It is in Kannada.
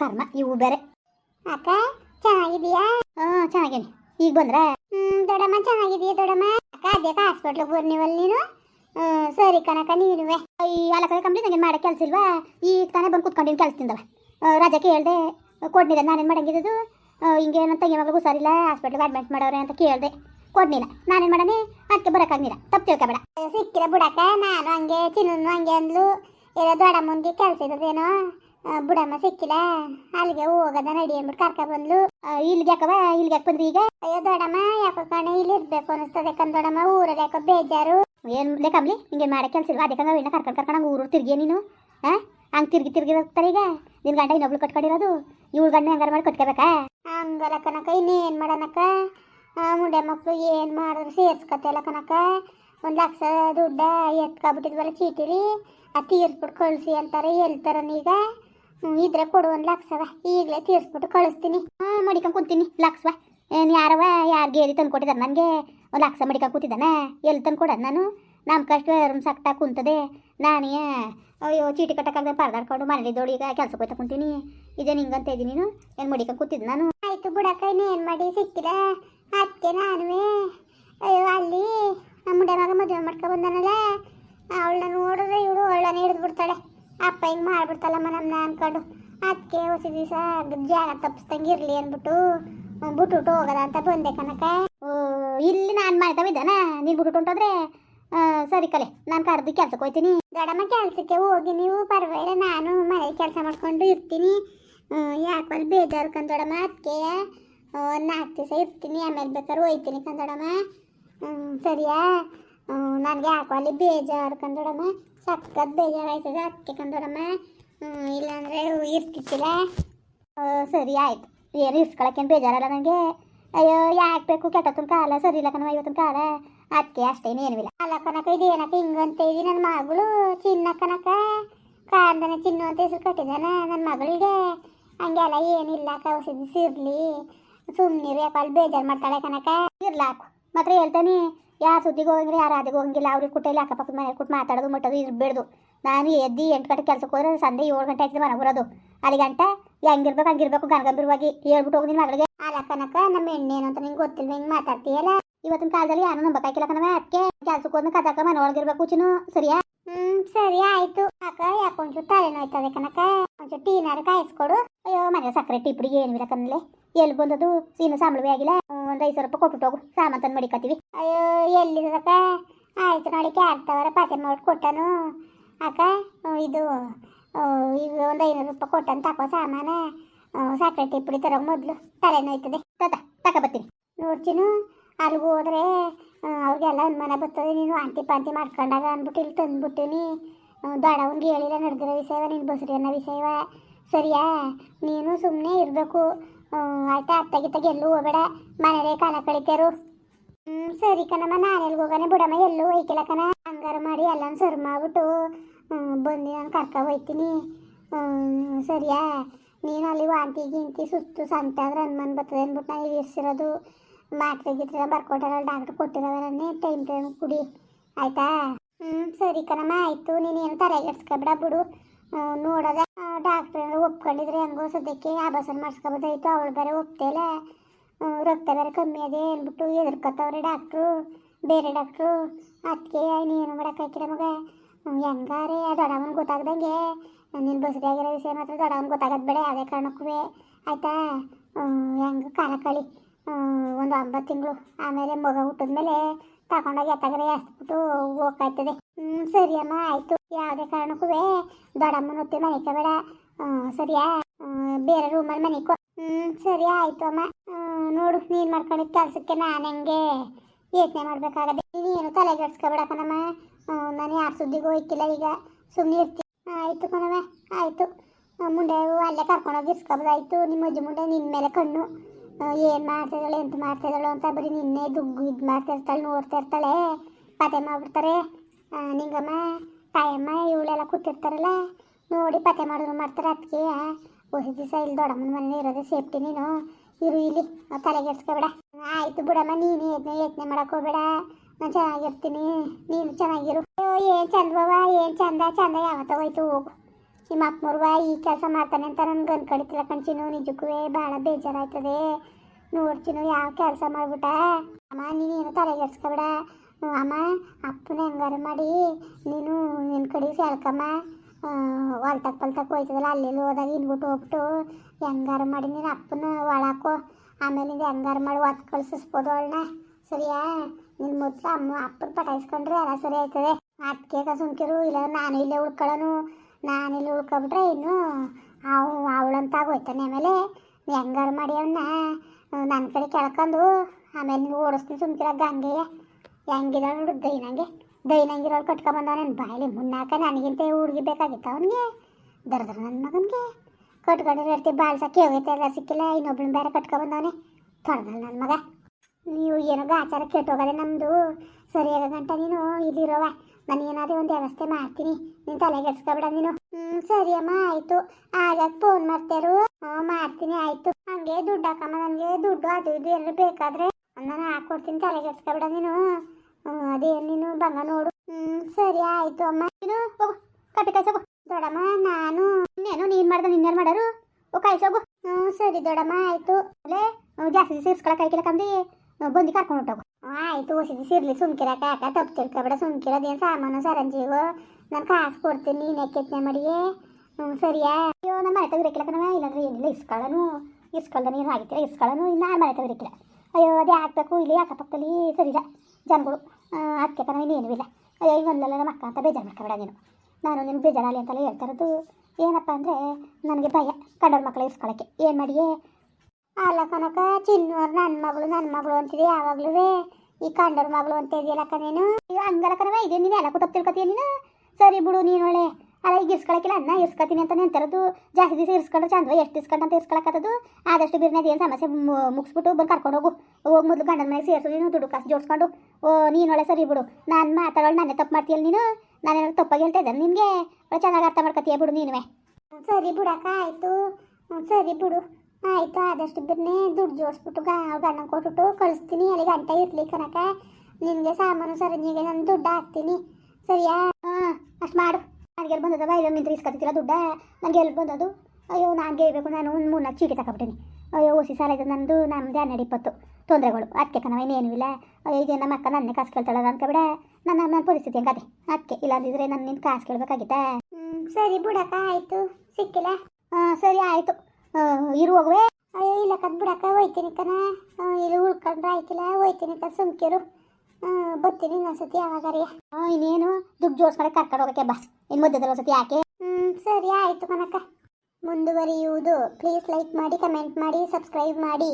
ಕರ್ಮ ಇವು ಬೇರೆ. ಅಕ್ಕ ಚೆನ್ನಾಗಿದೀಯಾ ಹಾಂ ಚೆನ್ನಾಗೇನಿ. ಈಗ ಬಂದ್ರ? ಹ್ಮ್ ದೊಡ್ಡಮ್ಮ ಚೆನ್ನಾಗಿದೀಯ ದೊಡ್ಡಮ್ಮ? ಅಕ್ಕ ಅದೇ ಹಾಸ್ಪಿಟ್ಲಿಗೆ ಬರ್ನಿವಲ್ ನೀನು? ಹ್ಮ್ ಸರಿ ಕನಕ ನೀನುವೆ. ಈ ಕಡೆ ಕಂಪ್ಲೀಟ್ ನಂಗೆ ಮಾಡೋ ಕೆಲಸ ಇಲ್ವಾ? ಈಗ ತಾನೇ ಬಂದು ಕುತ್ಕೊಂಡಿನ ಕೆಲಸದಿಂದವ ರಾಜಕ್ಕೆ ಹೇಳ್ದೆ ಕೊಡ್ನಿಲ್ಲ ನಾನೇನು ಮಾಡಂಗಿದ್ದು ಹಿಂಗೆ ನನ್ನ ತಂಗಿ ಮಗಳಿಗೂ ಸರಿಲ್ಲ ಹಾಸ್ಪಿಟ್ಲಿಗೆ ಅಡ್ಮಿಟ್ ಮಾಡವ್ರೆ ಅಂತ ಕೇಳಿದೆ. ಕೊಡ್ನಿಲ್ಲ ನಾನೇನು ಮಾಡನೆ? ಅದಕ್ಕೆ ಬರೋಕ್ಕಾಗಿಲ್ಲ ತಪ್ಪು ತಿಳ್ಕೊಬೇಡ. ಸಿಕ್ಕಿರ ಬಿಡಕ್ಕ ನಾನು ಹಂಗೆ ಚಿನ್ನ ಹಂಗೆ ಅಂದ್ಲು. ಏನೋ ಮುಂದೆ ಕೆಲಸ ಇರೋದೇನೋ ಬುಡಮ್ಮ ಸಿಕ್ಕಿಲ್ಲ, ಅಲ್ಲಿಗೆ ಹೋಗದ ನಡಿ ಅಂದ್ಬಿಟ್ಟು ಕರ್ಕ ಬಂದ್ಲು. ಇಲ್ಲಿಗೆ ಯಾಕವ, ಇಲ್ಲಿಗೆ ಯಾಕೆ ಬಂದ್ರಿ ಈಗ? ಅಯ್ಯೋ ದೊಡ್ಡಮ್ಮ, ಯಾಕೋ ಕಣೆ, ಇಲ್ಲಿ ಇರ್ಬೇಕು ಅನಿಸ್ತದೆ ಯಾಕಂದ್ ದೊಡ್ಡಮ್ಮ, ಊರಲ್ಲಿ ಯಾಕೋ ಬೇಜಾರು. ಏನು ಬೇಕಾಗ್ಲಿ ಹಿಂಗೆ ಮಾಡೋ ಕೆಲಸ ಇಲ್ವಾ? ಅದಕ್ಕೆ ಇನ್ನ ಕರ್ಕೊಂಡು ಕರ್ಕೊಂಡು ಊರು ತಿರ್ಗಿ ನೀನು? ಹಾ ಹಂಗೆ ತಿರ್ಗಿ ತಿರ್ಗಿ ಹೋಗ್ತಾರೆ ಈಗ? ನಿನ್ ಗಂಡ ಇನ್ನೊಬ್ಳು ಕಟ್ಕೊಂಡಿರೋದು? ಇವಳು ಗಂಡ ಹಂಗಾರ ಮಾಡಿ ಕಟ್ಕೋಬೇಕಾ? ಹಂಗಲ್ಲ ಕನಕ ಇನ್ನೇನು ಮಾಡೋಣಕ್ಕ ಮುಂಡೆ ಮಕ್ಕಳು ಏನು ಮಾಡಿದ್ರು ಸೇರ್ಸ್ಕತ್ತಲ್ಲ ಕನಕ ಒಂದು ಲಕ್ಷ ದುಡ್ಡ ಎತ್ಕೊಬಿಟ್ಟಿದ್ವಲ್ಲ ಚೀಟಿಲಿ. ತೀರ್ಸ್ಬಿಟ್ಟು ಕಳಿಸಿ ಅಂತಾರೆ ಹೇಳ್ತಾರನೀಗ ಈಗ. ಇದ್ರೆ ಕೊಡು ಒಂದು ಲಕ್ಷವ. ಈಗಲೇ ತೀರ್ಸ್ಬಿಟ್ಟು ಕಳಿಸ್ತೀನಿ. ಹಾಂ, ಮಡಿಕೊಂಡು ಕುಂತೀನಿ. ಲಕ್ಷವ. ಏನು ಯಾರವ, ಯಾರು ಗೇರಿ ತಂದು ಕೊಟ್ಟಿದ್ದಾರೆ ನನಗೆ? ಒಂದು ಲಕ್ಷ ಮಡಿಕೊಂಡು ಕೂತಿದ್ದಾನೆ? ಎಲ್ಲಿ ತಂದು ಕೊಡೋದು ನಾನು? ನಮ್ಮ ಕಷ್ಟ ಸಾಕ್ತಾ ಕುಂತದೆ. ನಾನೇ, ಅಯ್ಯೋ, ಚೀಟಿ ಕಟ್ಟಕ್ಕಾಗದೆ ಪರದಾಡ್ಕೊಂಡು ದೋಡಿ ಈಗ ಕೆಲ್ಸಕ್ಕೆ ಹೋಯ್ತಾ ಕುಂತೀನಿ. ಇದೇ ಹಿಂಗಂತ ಇದ್ದೀನಿ ನೀನು. ಏನು ಮಡಿಕೊಂಡು ಕೂತಿದ್ದೆ ನಾನು? ಆಯಿತು ಬಿಡಕ್ಕ ಏನು ಮಾಡಿ? ಸಿಕ್ಕಿಲ್ಲ ಅದಕ್ಕೆ ನಾನುವೇ. ಅಯ್ಯೋ, ಅಲ್ಲಿ ನಮ್ಮ ಮಗ ಮದುವೆ ಮಾಡ್ಕೊ ಬಂದನಲ್ಲ. ಅವಳನ್ನ ನೋಡಿದ್ರೆ ಇವಳು ಅವಳನ್ನ ಹಿಡಿದು ಬಿಡ್ತಾಳೆ ಅಪ್ಪ ಹಿಂಗೆ ಮಾಡಿಬಿಡ್ತಾಳಮ್ಮ ನಮ್ಮನ್ನ ಅನ್ಕೊಂಡು. ಅದಕ್ಕೆ ಹೊಸ ದಿವಸ ಜಾಗ ತಪ್ಪಿಸ್ದಂಗೆ ಇರಲಿ ಅಂದ್ಬಿಟ್ಟು ಬಿಟ್ಟು ಹೋಗೋದ ಅಂತ ಬಂದೆ ಕನಕ. ಇಲ್ಲಿ ನಾನು ಮಾಡ್ತಾವ ಇದ್ದಾನ? ನೀನು ಬಿಟ್ಟು ಹೊಂಟೋದ್ರೆ ಸರಿ ಕಲೆ, ನಾನು ಕರೆದು ಕೆಲ್ಸಕ್ಕೆ ಹೋಯ್ತೀನಿ. ದೊಡ್ಡಮ್ಮ ಕೆಲಸಕ್ಕೆ ಹೋಗಿ, ನೀವು ಪರವಾಗಿಲ್ಲ, ನಾನು ಮನೆ ಕೆಲಸ ಮಾಡ್ಕೊಂಡು ಇರ್ತೀನಿ. ಯಾಕೆ ಅಲ್ಲಿ ಬೇಜಾರು ಕಂದೊಡಮ್ಮ ಅದಕ್ಕೆ ಒಂದು ನಾಲ್ಕು ದಿವಸ ಇರ್ತೀನಿ, ಆಮೇಲೆ ಬೇಕಾದ್ರೆ ಹೋಯ್ತೀನಿ ಕಂದೊಡಮ್ಮ. ಸರಿಯಾ? ನನಗೆ ಯಾಕೋ ಅಲ್ಲಿ ಬೇಜಾರು ಕಂದೋಡಮ್ಮ. ಸಖತ್ ಬೇಜಾರು ಆಯ್ತದೆ ಅದಕ್ಕೆ ಕಂದೊಡಮ್ಮ. ಇಲ್ಲಾಂದ್ರೆ ಇರ್ತಿತ್ತಿಲ್ಲ. ಸರಿ ಆಯ್ತು. ಏನು ಇಸ್ಕೊಳಕ್ಕೇನು ಬೇಜಾರಲ್ಲ ನನಗೆ ಅಯ್ಯೋ, ಯಾಕೆ ಬೇಕು? ಕೆಟ್ಟತ್ತನ ಕಾಲ ಸರಿ ಇಲ್ಲ ಕಣವ ಇವತ್ತಿನ ಕಾಲ. ಅದಕ್ಕೆ ಅಷ್ಟೇನು ಏನೂ ಇಲ್ಲ ಅಲ್ಲ ಕನಕ ಇದು ಏನಕ್ಕ ಹಿಂಗಂತ ಇದಿ ನನ್ನ ಮಗಳು ಚಿನ್ನ ಕನಕ ಕಾಂದನೆ ಚಿನ್ನು ಅಂತ ಹೆಸರು ಕಟ್ಟಿದಾನ ನನ್ನ ಮಗಳಿಗೆ. ಹಂಗೆಲ್ಲ ಏನಿಲ್ಲ ಕವಸಿದ್ದು ಸಿರ್ಲಿ. ಸುಮ್ಮನಿರು ಯಾಕೆ ಅಲ್ಲಿ ಬೇಜಾರು ಮಾಡ್ತಾಳೆ ಕನಕ ಇರ್ಲಾಕು ಮಾತ್ರ ಹೇಳ್ತಾನೆ. ಯಾರು ಸುದ್ದಿಗೆ ಹೋಗಂಗಿಲ್ಲ, ಯಾರು ಅದಕ್ಕೆ ಹೋಗಂಗಿಲ್ಲ. ಅವ್ರಿಗೆ ಕುಟ್ಟಲ್ಲಿ ಅಕ್ಕಪಕ್ಕದ ಮನೆ ಕುಟ್ಟು ಮಾತಾಡೋದು, ಮುಟ್ಟೋದು ಇರ್ಬೇಡ್ದು ನಾನು ಎದ್ದು ಎಂಟು ಗಂಟೆ ಕೆಲಸಕ್ಕೆ ಹೋದ್ರೆ ಸಂಜೆ ಏಳು ಗಂಟೆ ಆಯ್ತದೆ ಮನೆ ಬರೋದು. ಅಲ್ಲಿ ಗಂಟೆ ಹೆಂಗಿರ್ಬೇಕು, ಹಂಗಿರ್ಬೇಕು ಗನಗಂಭೀರವಾಗಿ ಹೇಳ್ಬಿಟ್ಟು ಹೋಗಿ ನಿನ್ನ ಮಗಳಿಗೆ. ಅಲ್ಲ ಕನಕ, ನಮ್ಮ ಎಣ್ಣೆ ಅಂತ ನಿಂಗೆ ಗೊತ್ತಿಲ್ಲ ಹಿಂಗೆ ಮಾತಾಡ್ತೀಯಲ್ಲ? ಇವತ್ತಿನ ಕಾಲದಲ್ಲಿ ಯಾರು ನಂಬಕ್ಕಾಗಿಲ್ಲ ಕಣವ ಅದಕ್ಕೆ ಕೆಲಸಕ್ಕೆ ಹೋದ್ರೆ ಕದಕ ಮನೆ ಒಳಗಿರ್ಬೇಕು ಚಿನ್ನು, ಸರಿಯಾ? ಹ್ಮ್, ಸರಿ, ಆಯ್ತು. ಅಕ್ಕ ಯಾಕೊಂಚೂರು ತಲೆನೋಯ್ತದೆ ಕನಕ ಒಂಚೂರು ಟೀನಾರು ಕಾಯಿಸ್ಕೊಡು. ಅಯ್ಯೋ, ಮನೆ ಸಕ್ಕರೆ ಟಿಪ್ಪಿಡಿಗೆ ಏನು ಇಲ್ಲ ಕಣ್ಣಲ್ಲಿ ಎಲ್ಲಿ ಬಂದದು ಇನ್ನು ಸಂಬಳವೇ ಆಗಿಲ್ಲ. ಒಂದು ಐದು ಸಾವಿರ ರೂಪಾಯಿ ಕೊಟ್ಟು ಹೋಗು. ಸಾಮಾನು ತಂದು ಮಡಿಕತ್ತೀವಿ. ಅಯ್ಯೋ ಎಲ್ಲಿದಕ್ಕ ಆಯ್ತು ನೋಡಿ ಕ್ಯಾಟ್ ತವರ ಪಾತೆ ಮಾಡಿ ಕೊಟ್ಟನು. ಅಕ್ಕ, ಇದು ಇದು ಒಂದು ಐನೂರು ರೂಪಾಯಿ ಕೊಟ್ಟನು ತಕೋ ಸಾಮಾನ. ಸಕ್ಕರೆ ಟಿಪ್ಪಡಿ ತರೋ ಮೊದಲು. ತಲೆನೋಯ್ತದೆ ತಾತ ತಗೊಬತ್ತೀನಿ ನೋಡ್ತೀನಿ? ಅಲ್ಲಿಗೆ ಹೋದ್ರೆ ಅವ್ರಿಗೆಲ್ಲ ಅನುಮಾನ ಬರ್ತದೆ ನೀನು ಆಂಟಿ ಪಾಂತಿ ಮಾಡ್ಕೊಂಡಾಗ ಅಂದ್ಬಿಟ್ಟು ಇಲ್ಲಿ ತಂದ್ಬಿಟ್ಟಿನಿ. ದೊಡ್ಡವನ್ಗೆ ಹೇಳಿಲ್ಲ ನಡೆದಿರೋ ವಿಷಯವ ನೀನು ಬಸ್ರಿ ಅನ್ನೋ ವಿಷಯವ. ಸರಿಯಾ? ನೀನು ಸುಮ್ಮನೆ ಇರಬೇಕು. ಆಯ್ತಾ? ಗಿತ್ತಾಗ ಎಲ್ಲೂ ಹೋಗಬೇಡ. ಮನೇಲೇ ಕಾಲ ಕಳಿತಾರು. ಹ್ಞೂ ಸರಿ ಕಣಮ್ಮ, ನಾನು ಎಲ್ಲಿಗೆ ಹೋಗೋಣ? ಬಿಡಮ್ಮ, ಎಲ್ಲೂ ಹೋಯ್ಕಿಲ್ಲ ಕಣ. ಹಂಗಾರ ಮಾಡಿ ಎಲ್ಲನೂ ಸರ್ ಬಂದು ನಾನು ಕರ್ಕೊ ಹೋಯ್ತೀನಿ. ಸರಿಯಾ? ನೀನು ಅಲ್ಲಿ ವಾಂತಿ ಗಿಂತಿ ಸುಸ್ತು ಸಂತ ಅಂದ್ರೆ ಅನುಮಾನ ಬರ್ತದೆ ಅಂದ್ಬಿಟ್ಟು ನಾನು ಇರಿಸಿರೋದು ಮಾತ್ರೆ ಗಿತ್ರೆ ಬರ್ಕೊಟ್ಟಾರ ಡಾಕ್ಟ್ರ್ ಕೊಟ್ಟಿರೋವನ್ನೇ ಟೈಮ್ ಟೈಮ್ ಕುಡಿ. ಆಯ್ತಾ? ಹ್ಞೂ ಸರಿ ಕಣಮ್ಮ, ಆಯಿತು. ನೀನೇನು ತಲೆಗೆಡ್ಸ್ಕೊಬೇಡ ಬಿಡು. ನೋಡೋದ ಡಾಕ್ಟ್ರ್ ಒಪ್ಕೊಂಡಿದ್ರೆ ಹೆಂಗೋ ಸದ್ಯಕ್ಕೆ ಆಭಾಸನ ಮಾಡಿಸ್ಕೊಬೋದಾಯ್ತು. ಅವಳು ಬೇರೆ ಒಪ್ತೇಲ ರಕ್ತ ಬೇರೆ ಕಮ್ಮಿ ಅದೇ ಅಂದ್ಬಿಟ್ಟು ಎದುರ್ಕೊತವ್ರೆ ಡಾಕ್ಟ್ರು ಬೇರೆ ಡಾಕ್ಟ್ರು ಅದಕ್ಕೆ ನೀನು ಮಾಡೋಕ್ಕಾಕಿಲ್ಲ ಮಗ? ಹೆಂಗಾರೆ? ದೊಡ್ಡವನ್ ಗೊತ್ತಾಗ್ದಂಗೆ. ನಿನ್ನ ಆಗಿರೋ ವಿಷಯ ಮಾತ್ರ ದೊಡ್ಡವನ್ ಗೊತ್ತಾಗದ್ ಬೇಡ, ಅದೇ ಕಾರಣಕ್ಕೂ ಆಯ್ತಾ? ಹೆಂಗೆ ಕಾಲ ಕಳಿ. ಒಂದು ಒಂಬತ್ತು ತಿಂಗಳು. ಆಮೇಲೆ ಮಗ ಹುಟ್ಟಿದ್ಮೇಲೆ ತಗೊಂಡೋಗಿ ಎತ್ತಾಗರೆ ಎಸ್ಬಿಟ್ಟು ಹೋಗ್ತಾಯ್ತದೆ ಹ್ಞೂ ಸರಿ ಅಮ್ಮ, ಆಯಿತು. ಯಾವುದೇ ಕಾರಣಕ್ಕೂ ದೊಡ್ಡಮ್ಮನ ಹೊತ್ತಿ ಬೇಡ ಸರಿಯಾ? ಬೇರೆ ರೂಮಲ್ಲಿ ಮನೆಗೆ ಹ್ಞೂ ಸರಿ, ಆಯಿತು ಅಮ್ಮ. ನೋಡು, ನೀನು ಮಾಡ್ಕೊಂಡಿದ್ದ ಕೆಲಸಕ್ಕೆ ನಾನು ಹೆಂಗೆ? ಯೋಚನೆ ಮಾಡಬೇಕಾಗದೆ. ನೀನು ತಲೆಗೆಡ್ಸ್ಕೊಬೇಡ ಕಣಮ್ಮ ನಾನು ಯಾರು ಸುದ್ದಿಗೂ ಹೋಯ್ತಿಲ್ಲ ಈಗ. ಸುಮ್ಮನೆ ಇರ್ತೀನಿ ಆಯಿತು ಕಣಮ್ಮ ಆಯಿತು. ಮುಂದೆ ಅಲ್ಲೇ ಕರ್ಕೊಂಡೋಗಿ ಇಸ್ಕೊಬೋದಾಯ್ತು. ನಿಮ್ಮ ಅಜ್ಜಿ ಮುಂದೆ ನಿನ್ನ ಮೇಲೆ ಕಣ್ಣು. ಏನು ಮಾಡ್ತಿದ್ದಾಳೆ, ಎಂತ ಮಾಡ್ತಿದ್ದಾಳು ಅಂತ ಬರೀ ನಿನ್ನೆ ದುಗ್ಗು ಇದು ಮಾಡ್ತಿರ್ತಾಳೆ ನೋಡ್ತಾ ಇರ್ತಾಳೆ. ಪತೆ ಮಾಡ್ಬಿಡ್ತಾರೆ. ನಿಂಗಮ್ಮ, ತಾಯಮ್ಮ, ಇವಳೆಲ್ಲ ಕೂತಿರ್ತಾರಲ್ಲ. ನೋಡಿ ಪತೆ ಮಾಡಿದ್ರು ಮಾಡ್ತಾರೆ ಅದಕ್ಕೆ ಹೊಸ ದಿವಸ ಇಲ್ಲಿ ದೊಡ್ಡಮ್ಮನ ಮನೆ ಇರೋದೇ ಸೇಫ್ಟಿ ನೀನು. ಇರು ಇಲ್ಲಿ ತಲೆಗೆಡ್ಸ್ಕೊಬೇಡ ಆಯಿತು ಬಿಡಮ್ಮ, ನೀನು ಯತ್ನೆ ಯೋಚನೆ ಮಾಡಕ್ಕೆ ಹೋಗ್ಬೇಡ. ನಾನು ಚೆನ್ನಾಗಿರ್ತೀನಿ. ನೀನು ಚೆನ್ನಾಗಿರು. ಏನು ಚಂದ ಬಾಬಾ ಏನು ಚಂದ ಚಂದ ಯಾವತ್ತೋಯ್ತು ಹೋಗು. ನಿಮ್ಮ ಅಪ್ಪನವ್ರವ ಈ ಕೆಲಸ ಮಾಡ್ತಾನೆ ಅಂತ ನನ್ಗೆ ಅನ್ಕಡಿತಿಲ್ಲ ಕಣ್ಚಿನು ನಿಜಕ್ಕೂ ಭಾಳ ಬೇಜಾರಾಯ್ತದೆ. ನೋಡ್ಚಿನು ಯಾವ ಕೆಲಸ ಮಾಡ್ಬಿಟ್ಟ? ಅಮ್ಮ ನೀನೇನು ತಲೆಗೆಡ್ಸ್ಕೊಬೇಡ ಹ್ಮ್, ಅಮ್ಮ ಅಪ್ಪನ ಹೆಂಗಾರ ಮಾಡಿ. ನೀನು ನಿನ್ನ ಕಡೆ ಸೇರ್ಕಮ್ಮ ಹೊಲ್ತಕ್ ಪಲ್ತಕ್ ಹೋಯ್ತದಲ್ಲ ಅಲ್ಲೆಲ್ಲಿ ಹೋದಾಗ ಇನ್ಬಿಟ್ಟು ಹೋಗ್ಬಿಟ್ಟು ಹೆಂಗಾರ ಮಾಡಿ ನೀನು ಅಪ್ಪನ ಒಳಾಕೋ. ಆಮೇಲೆ ಇದು ಹೆಂಗಾರ ಮಾಡಿ ಒತ್ತು ಕಳ್ಸಿಸ್ಬೋದು ಅವಳನ್ನ. ಸರಿಯಾ? ನಿನ್ನ ಮೊದಲು ಅಮ್ಮ ಅಪ್ಪನ ಪಟಾಯಿಸ್ಕೊಂಡ್ರೆ ಎಲ್ಲ ಸರಿ ಆಯ್ತದೆ. ಅದಕ್ಕೆ ಸುಮ್ಕಿರು ಇಲ್ಲ ನಾನು ಇಲ್ಲೇ ಉಳ್ಕೊಳ್ಳೋನು ನಾನು ಇಲ್ಲಿ ಉಳ್ಕೊಬಿಟ್ರೆ ಇನ್ನು ಅವು ಅವಳಂತಾಗೋಯ್ತಾನೆ ಆಮೇಲೆ ಹೆಂಗಾರು ಹೆಂಗಾರ ಮಾಡಿ ಅವನ್ನ ನನ್ನ ಕಡೆ ಕೆಳ್ಕೊಂಡು ಆಮೇಲೆ ನೀವು ಓಡಿಸ್ತೀನಿ ಸುಮ್ಕಿರ ಗಂಗೆಯ ಹೆಂಗಿದ ನೋಡು ದೈನಂಗೆ. ದೈನಂಗಿರೋಳು ಕಟ್ಕೊಂಬಂದವ ನನ್ನ ಬಾಯಲ್ಲಿ ಮುನ್ನಾಕ ನನಗಿಂತ ಹುಡುಗಿ ಬೇಕಾಗಿತ್ತು ಅವನಿಗೆ. ದರ್ದ್ರ ನನ್ನ ಮಗನಿಗೆ. ಕಟ್ಕೊಂಡಿರೋ ಇರ್ತೀವಿ ಬಾಳ್ಸಕ್ಕೆ ಹೋಗೈತೆ ಎಲ್ಲ ಸಿಕ್ಕಿಲ್ಲ ಇನ್ನೊಬ್ಳನ್ನ ಬೇರೆ ಕಟ್ಕೊಂಬಂದವನೆ ತೊಡ್ದಲ್ಲ ನನ್ನ ಮಗ. ನೀವು ಏನೋ ಆಚಾರ ಕೆಟ್ಟೋಗದೆ ನಮ್ಮದು ಸರಿಯಾಗ ಗಂಟ ನೀನು ಇಲ್ಲಿರೋವ. ನಾನು ಏನಾದರೂ ಒಂದು ವ್ಯವಸ್ಥೆ ಮಾಡ್ತೀನಿ. ನೀನು ತಲೆಗೆಡ್ಸ್ಕೊಬೇಡ ನೀನು. ಹ್ಞೂ ಸರಿ ಅಮ್ಮ, ಆಯ್ತು. ಆಗಾಗ ಫೋನ್ ಮಾಡ್ತಾರು. ಹ್ಞೂ ಮಾಡ್ತೀನಿ, ಆಯ್ತು. ಹಂಗೆ ದುಡ್ಡು ಹಾಕಮ್ಮ, ನನಗೆ ದುಡ್ಡು ಅದು ಇದು ಎಲ್ಲ ಬೇಕಾದ್ರೆ. ನಾನು ಹಾಕ್ಕೊಡ್ತೀನಿ ತಲೆಗೆಡ್ಸ್ಕೊಬೇಡ ನೀನು. ಹ್ಞೂ ಅದೇ ನೀನು? ಬಂಗ ನೋಡು. ಹ್ಞೂ ಸರಿ, ಆಯ್ತು ಅಮ್ಮ. ನೀನು ಹೋಗು, ಕಟ್ಟಿ ಕಾಯ್ಸೋಗು ದೊಡಮ್ಮ ನಾನು ಇನ್ನೇನು ನೀನು ಮಾಡ್ದೆ ನಿನ್ನೇನು ಮಾಡೋರು? ಓ ಕಾಯ್ಸೋಗು ಹ್ಮ್, ಸರಿ ದೊಡಮ್ಮ ಆಯ್ತು. ಅಲ್ಲೇ ಜಾಸ್ತಿ ಸಿಕ್ಕಳ ಆಯ್ಕಿಲ್ಲ ಕಂದು ಬಂದು ಕರ್ಕೊಂಡು ಹೊಂಟೋಗು ಆಯ್ತು ಹೊಸಿದು ಸಿರ್ಲಿ ಸುಮ್ಕಿರಕ ಯಾಕ ತಪ್ಪು ತಿಳ್ಕೊಬೇಡ ಸುಮ್ಕಿರೋದೇನು ಸಾಮಾನು ಸರಂಜೀವ ನಾನು ಕಾಸು ಕೊಡ್ತೀನಿ, ನೀನು ಯಾಕೆ ಮಾಡಿಯೇ? ಹ್ಞೂ ಸರಿಯಾ? ಅಯ್ಯೋ ನಮ್ಮ ಮನೆ ತೆಗಿರಕ್ಕಿಲ್ಲ ಕಣವ ಇಲ್ಲಾಂದ್ರೆ ಏನಿಲ್ಲ ಇಸ್ಕೊಳ್ಳೋನು ಇಸ್ಕೊಳ್ದ ನೀನು ಆಗಿತ್ತಿಲ್ಲ ಇಸ್ಕೊಳ್ಳೋನು ಇಲ್ಲ ಮನೆ ತೆಗಿರಕ್ಕಿಲ್ಲ ಅಯ್ಯೋ, ಅದೇ ಹಾಕ್ಬೇಕು ಇಲ್ಲಿ ಅಕ್ಕಪಕ್ಕದಲ್ಲಿ ಸರಿಲ್ಲ ಜನಗಳು. ಅದಕ್ಕೆ ಕಣವ ಇನ್ನೇನು ಇಲ್ಲ. ಅಯ್ಯೋ ಇನ್ನೊಂದಲ್ಲ ನಮ್ಮ ಅಕ್ಕ ಅಂತ ಬೇಜಾರು ಮಾಡ್ಕೊಬೇಡ ನೀನು. ನಾನು ನಿಮ್ಗೆ ಬೇಜಾರಾಗಲಿ ಅಂತೆಲ್ಲ ಹೇಳ್ತಾ ಇರೋದು. ಏನಪ್ಪ ಅಂದರೆ, ನನಗೆ ಭಯ, ಕಂಡವ್ರ ಮಕ್ಕಳು ಇಸ್ಕೊಳ್ಳೋಕ್ಕೆ ಏನು ಮಾಡಿಯೇ? ಅಲ್ಲ ಕನಕ ಚಿನ್ನೋರ್ ನನ್ನ ಮಗಳು ನನ್ನ ಮಗಳು ಅಂತಿದೆ ಯಾವಾಗ್ಲೂ ಈ ಕಂಡರ ಮಗಳು ಅಂತ ಇದೆಯಲ್ಲಕ್ಕ ನೀನು? ಹಂಗಲ್ಲ ಕನವ ಇದು ನೀನು ಎಲ್ಲ ತಪ್ಪು ತಿಳ್ಕೊತೀಯ ನೀನು? ಸರಿ ಬಿಡು ನೀನು ಒಳ್ಳೆ ಅಲ್ಲ, ಈಗ ಇಸ್ಕೊಳಕ್ಕಿಲ್ಲ ಅನ್ನ ಇಸ್ಕೊತೀನಿ ಅಂತ ನಿಂತಿರೋದು. ಜಾಸ್ತಿ ದಿವಸ ಇಸ್ಕೊಂಡ್ರೆ ಚಂದ ಎಷ್ಟು ಇಸ್ಕೊಂಡ್ ಅಂತ ಇಸ್ಕೊಳಕತ್ತದು ಆದಷ್ಟು ಬಿರ್ನದ ಏನು ಸಮಸ್ಯೆ ಮುಗಿಸ್ಬಿಟ್ಟು ಬಂದು ಕರ್ಕೊಂಡು ಹೋಗು. ಹೋಗಿ ಮೊದಲು ಗಂಡನ ಮನೆಗೆ ಸೇರಿಸು ನೀನು, ದುಡ್ಡು ಕಾಸು ಜೋಡಿಸ್ಕೊಂಡು. ಓ ನೀನು ಒಳ್ಳೆ ಸರಿ ಬಿಡು. ನಾನು ಮಾತಾಡೋಳು, ನಾನೇ ತಪ್ಪು ಮಾಡ್ತೀಯಲ್ಲ ನೀನು? ನಾನೇನಾದ್ರು ತಪ್ಪಾಗಿ ಹೇಳ್ತಾ ಇದ್ದಾನೆ ನಿನಗೆ? ಚೆನ್ನಾಗಿ ಅರ್ಥ ಮಾಡ್ಕೊತೀಯ ಬಿಡು ನೀನುವೆ. ಸರಿ ಬಿಡಕ್ಕ, ಆಯ್ತು. ಸರಿ ಬಿಡು. ಆಯ್ತು ಆದಷ್ಟು ಬಿರ್ನೆ ದುಡ್ಡು ಜೋಡಿಸ್ಬಿಟ್ಟು ಗಂಡನ ಕೊಟ್ಬಿಟ್ಟು ಕಳಿಸ್ತೀನಿ. ಅಲ್ಲಿ ಗಂಟೆ ಇರ್ಲಿ ಕನಕ ನಿನಗೆ ಸಾಮಾನು ಸರಂಜಿಗೆ ನಾನು ದುಡ್ಡು ಹಾಕ್ತೀನಿ. ಸರಿಯಾ? ಹಾಂ ಅಷ್ಟು ಮಾಡು. ನನಗೆ ಎಲ್ಲಿ ಬಂದದ ಇಲ್ಲ ನಿಂತು ಇಸ್ಕೊತಿಲ್ಲ ದುಡ್ಡ? ನನಗೆ ಎಲ್ಲಿ ಬಂದದು? ಅಯ್ಯೋ ನಾನು ಗೆಯ್ಬೇಕು. ನಾನು ಒಂದು ಮೂರ್ನಾಲ್ಕು ಚೀಟಿ ತಗೊಬಿಟ್ಟಿನಿ ಅಯ್ಯೋ ಓಸಿ ಸಾಲ ಇದೆ ನಂದು ನಮ್ಮದು ಹನ್ನೆರಡು ಇಪ್ಪತ್ತು. ತೊಂದರೆಗಳು. ಅದಕ್ಕೆ ಕಣವ ಇನ್ನೇನು ಇಲ್ಲ. ಅಯ್ಯೋ ಇದೇ ನಮ್ಮ ಅಕ್ಕ ನನ್ನೇ ಕಾಸು ಕೇಳ್ತಾಳಲ್ಲ ಅನ್ಕೊಬೇಡ ನನ್ನ ನನ್ನ ಪರಿಸ್ಥಿತಿ ಹೆಂಗದೆ ಅದಕ್ಕೆ ಇಲ್ಲಾಂದಿದ್ರೆ ನನ್ನ ನಿನ್ನ ಕಾಸು ಕೇಳಬೇಕಾಗಿತ್ತಾ? ಹ್ಞೂ ಸರಿ ಬಿಡಕ್ಕ ಆಯ್ತು. ಸಿಕ್ಕಿಲ್ಲ? ಹಾಂ ಸರಿ ಆಯಿತು. ಇರು ಹೋಗುವೆ ಅಯ್ಯೋ, ಇಲ್ಲ ಕದ್ ಬಿಡಕ್ಕ ಹೋಯ್ತೀನಿ ಕಣ. ಇಲ್ಲಿ ಉಳ್ಕೊಂಡ್ರೆ, ಆಯ್ತಿಲ್ಲ, ಹೋಯ್ತೀನಿ ಕ ಸುಮ್ಕಿರು. ಬರ್ತೀನಿ ಇನ್ನೊಂದ್ಸತಿ ಯಾವಾಗ ಹಾಂ ಇನ್ನೇನು, ದುಡ್ಡು ಜೋಡಿಸ್ಕೊಂಡು ಕರ್ಕೊಂಡು ಹೋಗಕ್ಕೆ ಬಸ್ ಇನ್ನು ಮಧ್ಯದಲ್ಲಿ ಒಂದ್ಸತಿ ಯಾಕೆ? ಹ್ಞೂ ಸರಿ, ಆಯಿತು ಕಣಕ್ಕ. ಮುಂದುವರಿಯುವುದು. ಪ್ಲೀಸ್ ಲೈಕ್ ಮಾಡಿ ಕಮೆಂಟ್ ಮಾಡಿ ಸಬ್ಸ್ಕ್ರೈಬ್ ಮಾಡಿ.